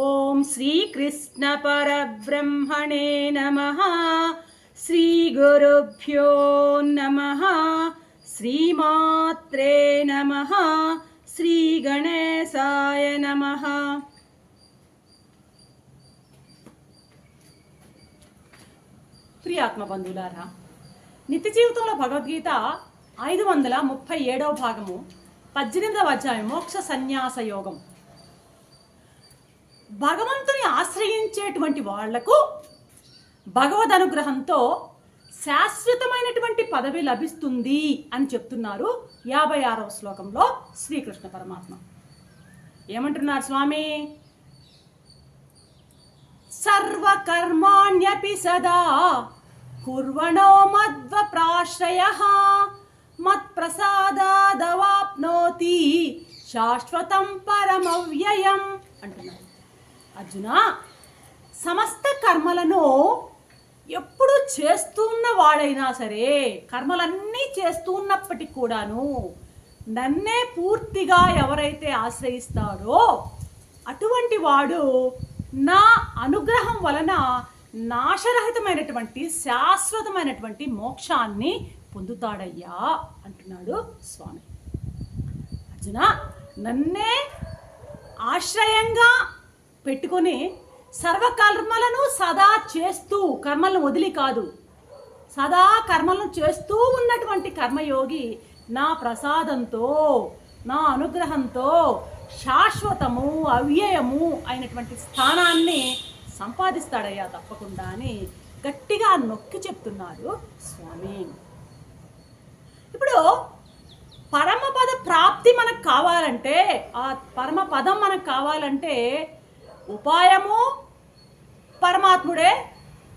ఓం శ్రీకృష్ణ పరబ్రహ్మణే నమ. శ్రీ గురుభ్యో నమ. శ్రీమాత్రే నమ. శ్రీ గణేశాయ నమ. ప్రియాత్మ బంధువులారా నిత్య జీవితంలో భగవద్గీత ఐదు వందల ముప్పై ఏడవ భాగము పద్దెనిమిదవ అధ్యాయం మోక్ష సన్యాస యోగం. భగవంతుని ఆశ్రయించేటువంటి వాళ్ళకు భగవద్ అనుగ్రహంతో శాశ్వతమైనటువంటి పదవి లభిస్తుంది అని చెప్తున్నారు యాభై ఆరవ శ్లోకంలో శ్రీకృష్ణ పరమాత్మ. ఏమంటున్నారు స్వామి? సర్వకర్మాణ్యపి సదా కుర్వణో మద్వప్రాశ్రయ మత్ప్రసాదాదవాప్నోతి శాశ్వతం పరమవ్యయం అంటున్నారు. అర్జున సమస్త కర్మలను ఎప్పుడు చేస్తున్న వాడైనా సరే కర్మలన్నీ చేస్తూ ఉన్నప్పటికీ కూడాను నన్నే పూర్తిగా ఎవరైతే ఆశ్రయిస్తాడో అటువంటి వాడు నా అనుగ్రహం వలన నాశరహితమైనటువంటి శాశ్వతమైనటువంటి మోక్షాన్ని పొందుతాడయ్యా అంటున్నాడు స్వామి. అర్జున నన్నే ఆశ్రయంగా పెట్టుకొని సర్వకర్మలను సదా చేస్తూ కర్మలను వదిలి కాదు. సదా కర్మలను చేస్తూ ఉన్నటువంటి కర్మయోగి నా ప్రసాదంతో నా అనుగ్రహంతో శాశ్వతము అవ్యయము అయినటువంటి స్థానాన్ని సంపాదిస్తాడయ్యా తప్పకుండా అని గట్టిగా నొక్కి చెప్తున్నారు స్వామి. ఇప్పుడు పరమపద ప్రాప్తి మనకు కావాలంటే ఆ పరమపదం మనకు కావాలంటే ఉపాయము పరమాత్ముడే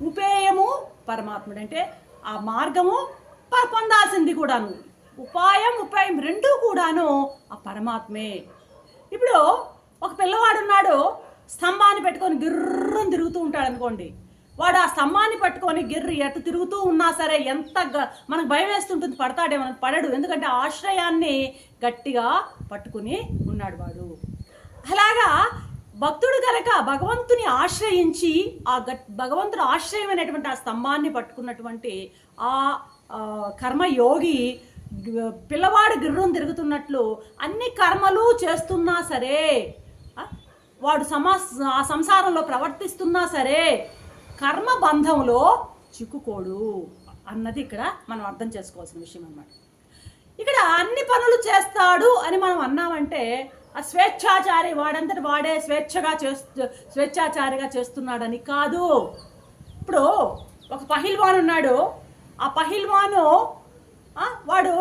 ఉపేయము పరమాత్ముడే అంటే ఆ మార్గము ప- పొందాల్సింది కూడాను. ఉపాయం ఉపాయం రెండూ కూడాను ఆ పరమాత్మే. ఇప్పుడు ఒక పిల్లవాడు ఉన్నాడు స్తంభాన్ని పెట్టుకొని గిర్రం తిరుగుతూ ఉంటాడు అనుకోండి. వాడు ఆ స్తంభాన్ని పట్టుకొని గిర్రి ఎటు తిరుగుతూ ఉన్నా సరే ఎంత గ- మనకు భయం వేస్తుంటుంది పడతాడేమో పడడు. ఎందుకంటే ఆశ్రయాన్ని గట్టిగా పట్టుకుని ఉన్నాడు వాడు. అలాగా భక్తుడు కనుక భగవంతుని ఆశ్రయించి ఆ గట్ భగవంతుడు ఆశ్రయమైనటువంటి ఆ స్తంభాన్ని పట్టుకున్నటువంటి ఆ కర్మయోగి పిల్లవాడు గిర్రం తిరుగుతున్నట్లు అన్ని కర్మలు చేస్తున్నా సరే వాడు సమా ఆ సంసారంలో ప్రవర్తిస్తున్నా సరే కర్మ బంధంలో చిక్కుకోడు అన్నది ఇక్కడ మనం అర్థం చేసుకోవాల్సిన విషయం అన్నమాట. ఇక్కడ అన్ని పనులు చేస్తాడు అని మనం అన్నామంటే ఆ స్వేచ్ఛాచారి వాడంతటి వాడే స్వేచ్ఛగా చేస్తు స్వేచ్ఛాచారిగా చేస్తున్నాడని కాదు. ఇప్పుడు ఒక పహిల్వాన్ ఉన్నాడు. ఆ పహిల్వాను వాడు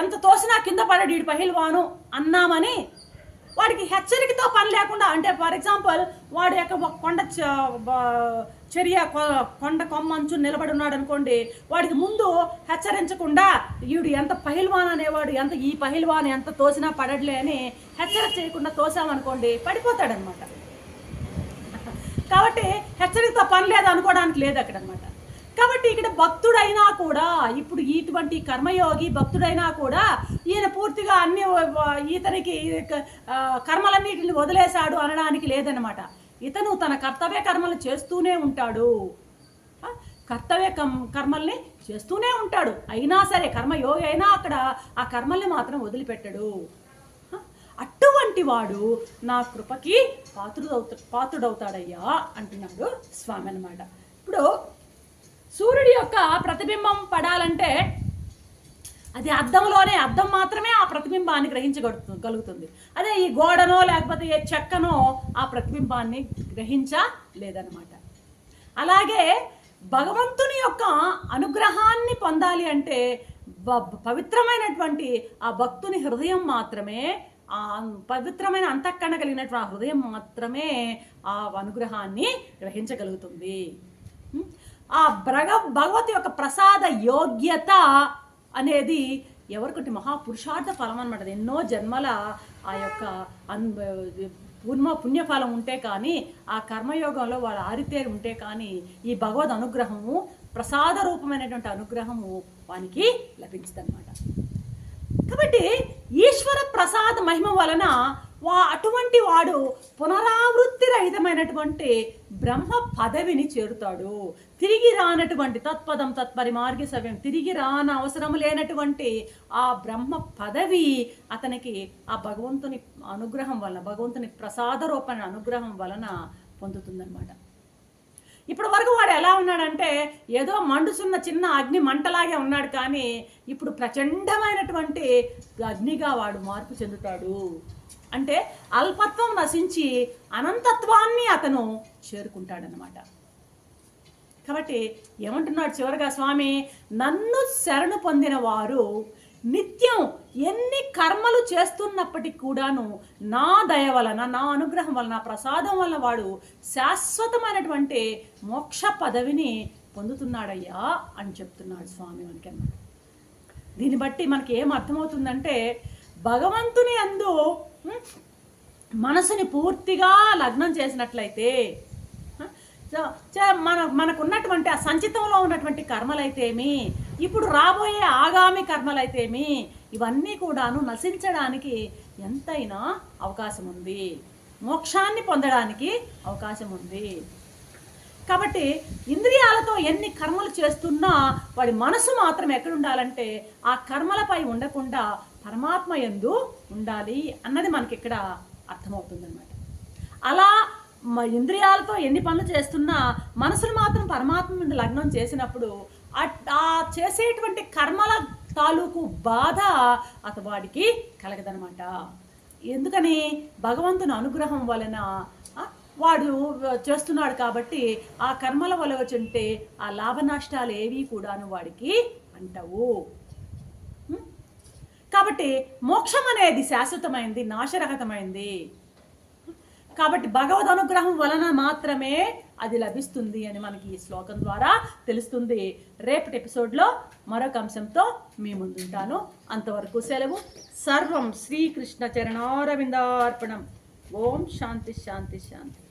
ఎంత తోసినా కింద పడాడు వీడు పహిల్వాను అన్నామని వాడికి హెచ్చరికతో పని లేకుండా అంటే ఫర్ ఎగ్జాంపుల్ వాడు యొక్క కొండ చర్య కొ- కొండ కొమ్మంచు నిలబడి ఉన్నాడు అనుకోండి వాడికి ముందు హెచ్చరించకుండా వీడు ఎంత పహిల్వాన్ అనేవాడు ఎంత ఈ పహిల్వాన్ ఎంత తోసినా పడట్లే అని హెచ్చరిక చేయకుండా తోసామనుకోండి పడిపోతాడనమాట. కాబట్టి హెచ్చరికతో పని లేదు అనుకోవడానికి లేదు అక్కడ అనమాట కాబట్టి ఇక్కడ భక్తుడైనా కూడా ఇప్పుడు ఇటువంటి కర్మయోగి భక్తుడైనా కూడా ఈయన పూర్తిగా అన్ని ఇతనికి కర్మలన్నిటిని వదిలేశాడు అనడానికి లేదనమాట. ఇతను తన కర్తవ్య కర్మలు చేస్తూనే ఉంటాడు. కర్తవ్య కం- కర్మల్ని చేస్తూనే ఉంటాడు. అయినా సరే కర్మయోగి అయినా అక్కడ ఆ కర్మల్ని మాత్రం వదిలిపెట్టడు. అటువంటి వాడు నా కృపకి పాత్రుడవుతా పాత్రుడవుతాడయ్యా అంటున్నాడు స్వామి అన్నమాట. ఇప్పుడు సూర్యుడి యొక్క ప్రతిబింబం పడాలంటే అది అద్దంలోనే అద్దం మాత్రమే ఆ ప్రతిబింబాన్ని గ్రహించగలుగుతుంది కలుగుతుంది. అదే ఈ గోడనో లేకపోతే ఏ చెక్కనో ఆ ప్రతిబింబాన్ని గ్రహించలేదన్నమాట. అలాగే భగవంతుని యొక్క అనుగ్రహాన్ని పొందాలి అంటే పవిత్రమైనటువంటి ఆ భక్తుని హృదయం మాత్రమే ఆ పవిత్రమైన అంతఃకరణ కలిగినటువంటి ఆ హృదయం మాత్రమే ఆ అనుగ్రహాన్ని గ్రహించగలుగుతుంది. ఆ భగ భగవతి యొక్క ప్రసాద యోగ్యత అనేది ఎవరికొట్టి మహాపురుషార్థ ఫలం అనమాట ఎన్నో జన్మల ఆ యొక్క అన్ పూర్ణ పుణ్యఫలం ఉంటే కానీ ఆ కర్మయోగంలో వాళ్ళ ఆరితేరి ఉంటే కానీ ఈ భగవద్ అనుగ్రహము ప్రసాద రూపమైనటువంటి అనుగ్రహము వానికి లభించదనమాట కాబట్టి ఈశ్వర ప్రసాద మహిమ వలన వా అటువంటి వాడు పునరావృత్తి రహితమైనటువంటి బ్రహ్మ పదవిని చేరుతాడు. తిరిగి రానటువంటి తత్పదం తత్పరి మార్గ సవ్యం తిరిగి రాన అవసరం లేనటువంటి ఆ బ్రహ్మ పదవి అతనికి ఆ భగవంతుని అనుగ్రహం వలన భగవంతుని ప్రసాద రూపణ అనుగ్రహం వలన పొందుతుందన్నమాట. ఇప్పటి వరకు వాడు ఎలా ఉన్నాడంటే ఏదో మండుచున్న చిన్న అగ్ని మంటలాగే ఉన్నాడు కానీ ఇప్పుడు ప్రచండమైనటువంటి అగ్నిగా వాడు మార్పు చెందుతాడు. అంటే అల్పత్వం నశించి అనంతత్వాన్ని అతను చేరుకుంటాడనమాట కాబట్టి ఏమంటున్నాడు చివరిగా స్వామి నన్ను శరణు పొందిన వారు నిత్యం ఎన్ని కర్మలు చేస్తున్నప్పటికి కూడాను నా దయ వలన నా అనుగ్రహం వలన ప్రసాదం వలన వాడు శాశ్వతమైనటువంటి మోక్ష పదవిని పొందుతున్నాడయ్యా అని చెప్తున్నాడు స్వామి మనకి దీన్ని బట్టి మనకి ఏం అర్థమవుతుందంటే భగవంతుని అందు మనసుని పూర్తిగా లగ్నం చేసినట్లయితే మన మనకున్నటువంటి ఆ సంచితంలో ఉన్నటువంటి కర్మలైతేమి ఇప్పుడు రాబోయే ఆగామి కర్మలైతేమి ఇవన్నీ కూడాను నశించడానికి ఎంతైనా అవకాశం ఉంది మోక్షాన్ని పొందడానికి అవకాశం ఉంది కాబట్టి ఇంద్రియాలతో ఎన్ని కర్మలు చేస్తున్నా వాడి మనసు మాత్రం ఎక్కడ ఉండాలంటే ఆ కర్మలపై ఉండకుండా పరమాత్మ ఎందు ఉండాలి అన్నది మనకి ఇక్కడ అర్థమవుతుందన్నమాట. అలా మ- ఇంద్రియాలతో ఎన్ని పనులు చేస్తున్నా మనసును మాత్రం పరమాత్మ మీద లగ్నం చేసినప్పుడు ఆ- చేసేటువంటి కర్మల తాలూకు బాధ అత వాడికి కలగదనమాట ఎందుకని? భగవంతుని అనుగ్రహం వలన వాడు చేస్తున్నాడు కాబట్టి ఆ కర్మల వల్ల వచ్చుంటే ఆ లాభ నష్టాలు ఏవి కూడాను వాడికి అంటవు. కాబట్టి మోక్షం అనేది శాశ్వతమైంది నాశరహితమైంది. కాబట్టి భగవద్ అనుగ్రహం వలన మాత్రమే అది లభిస్తుంది అని మనకి ఈ శ్లోకం ద్వారా తెలుస్తుంది. రేపటి ఎపిసోడ్లో మరొక అంశంతో మీ ముందుంటాను అంతవరకు సెలవు. సర్వం శ్రీకృష్ణ చరణారవిందార్పణం. ఓం శాంతి శాంతి శాంతి.